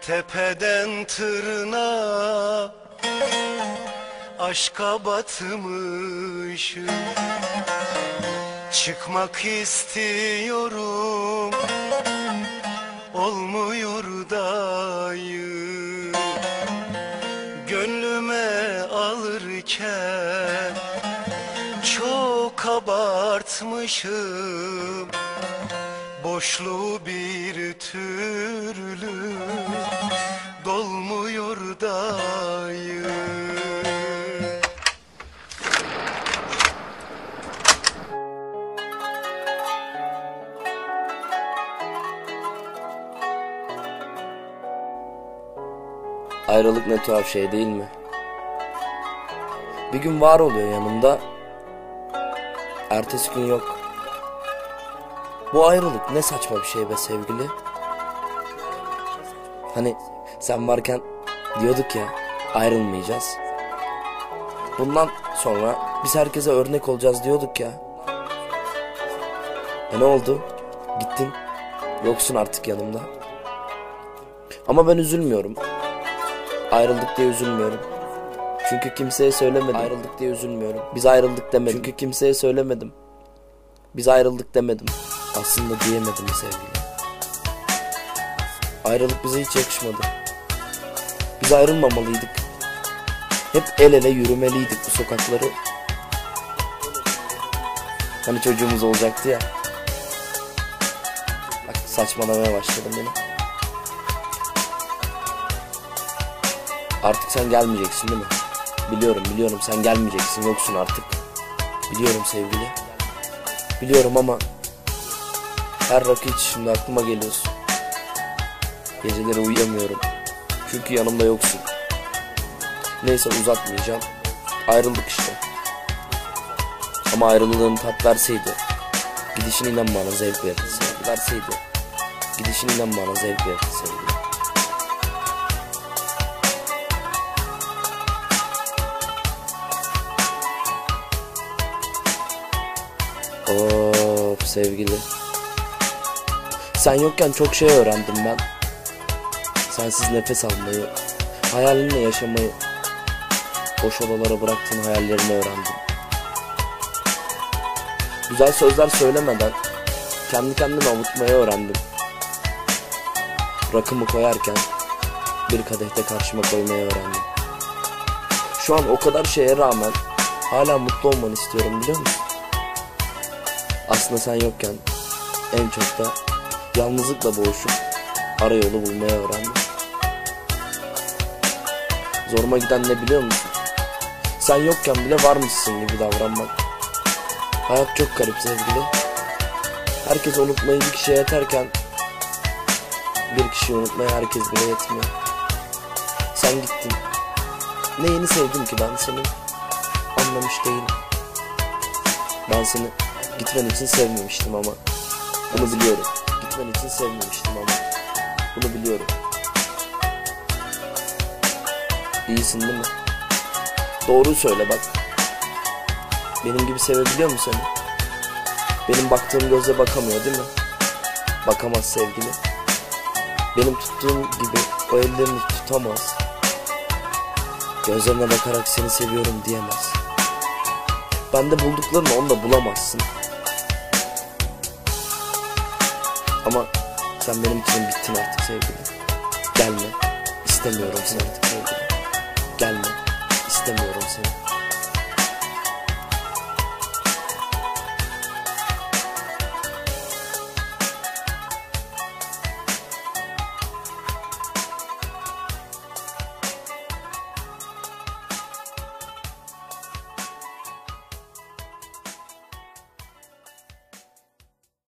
Tepeden tırnağa Aşka batmışım. Çıkmak istiyorum Olmuyor dayı Gönlüme alırken Çok abartmışım Boşluğu bir türlü Dolmuyor dayı Ayrılık ne tuhaf şey değil mi? Bir gün var oluyor yanımda. Ertesi gün yok. Bu ayrılık ne saçma bir şey be sevgili. Hani sen varken diyorduk ya ayrılmayacağız. Bundan sonra biz herkese örnek olacağız diyorduk ya. E ne oldu? Gittin. Yoksun artık yanımda. Ama ben üzülmüyorum. Ayrıldık diye üzülmüyorum. Çünkü kimseye söylemedim. Ayrıldık diye üzülmüyorum. Biz ayrıldık demedim. Çünkü kimseye söylemedim. Biz ayrıldık demedim. Aslında diyemedim sevgili. Ayrılık bize hiç yakışmadı. Biz ayrılmamalıydık. Hep el ele yürümeliydik bu sokakları. Hani çocuğumuz olacaktı ya. Bak saçmalamaya başladım yine. Artık sen gelmeyeceksin değil mi? Biliyorum biliyorum sen gelmeyeceksin yoksun artık. Biliyorum sevgili. Biliyorum ama her rakı içişimde aklıma geliyorsun. Geceleri uyuyamıyorum. Çünkü yanımda yoksun. Neyse uzatmayacağım. Ayrıldık işte. Ama ayrılığın tat verseydi. Gidişin inan bana zevk verirdi sevgili. Verseydi. Gidişin inan bana zevk verirdi sevgili. Of sevgili. Sen yokken çok şey öğrendim ben. Sensiz nefes almayı, hayalinle yaşamayı, boş odalara bıraktığın hayallerini öğrendim. Güzel sözler söylemeden kendi kendime avutmayı öğrendim. Rakımı koyarken bir kadehte karşıma koymayı öğrendim. Şu an o kadar şeye rağmen hala mutlu olmanı istiyorum biliyor musun? Aslında sen yokken en çok da yalnızlıkla boğuşup arayolu bulmaya öğrendim. Zoruma giden ne biliyor musun? Sen yokken bile varmışsın gibi davranmak. Hayat çok garip sevgili. Herkes unutmayı bir kişiye yeterken bir kişiyi unutmaya herkes bile yetmiyor. Sen gittin. Ne yeni sevdim ki ben seni. Anlamış değilim. Ben seni gitmen için sevmemiştim ama. Bunu biliyorum. Gitmen için sevmemiştim ama. Bunu biliyorum. İyisin değil mi? Doğruyu söyle bak. Benim gibi sevebiliyor mu seni? Benim baktığım göze bakamıyor değil mi? Bakamaz sevgili. Benim tuttuğum gibi o ellerini tutamaz. Gözlerine bakarak seni seviyorum diyemez. Bende bulduklarını onda bulamazsın. Ama sen benim için bittin artık sevgili. Gelme. İstemiyorum seni artık sevgili.